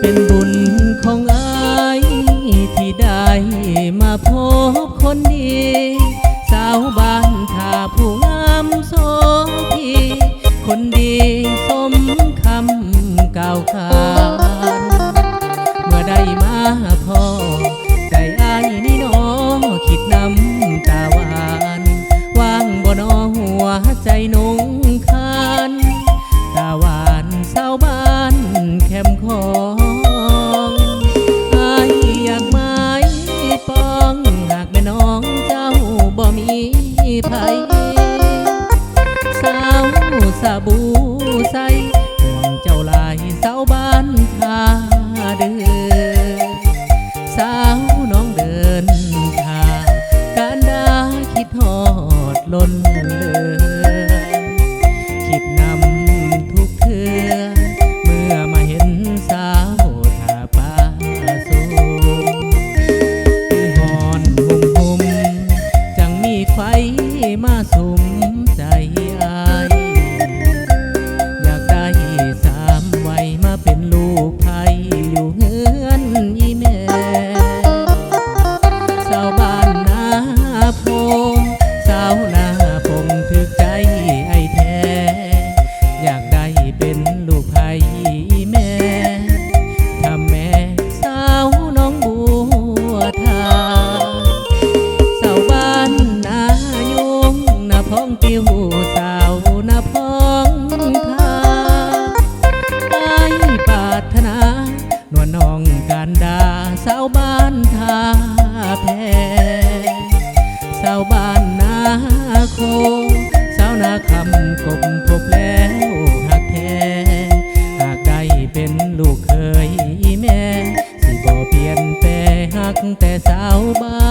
เป็นบุญของอาที่ได้มาพบคนดี สาวบ้านทาผู้งามโสพีคนดีสมคำก่าวานเมื่อได้มาพอ ใจนุ่งคานตาหวานสาวบ้านแคมคองอายอยากไม้ปองหากแม่น้องเจ้าบ่มีไผสาวสาบูใสห่วงเจ้าลายสาวบ้านท่าเดือสาวน้องเดินทางการดาคิดทอดล้นเลือ แต่สาวบ้า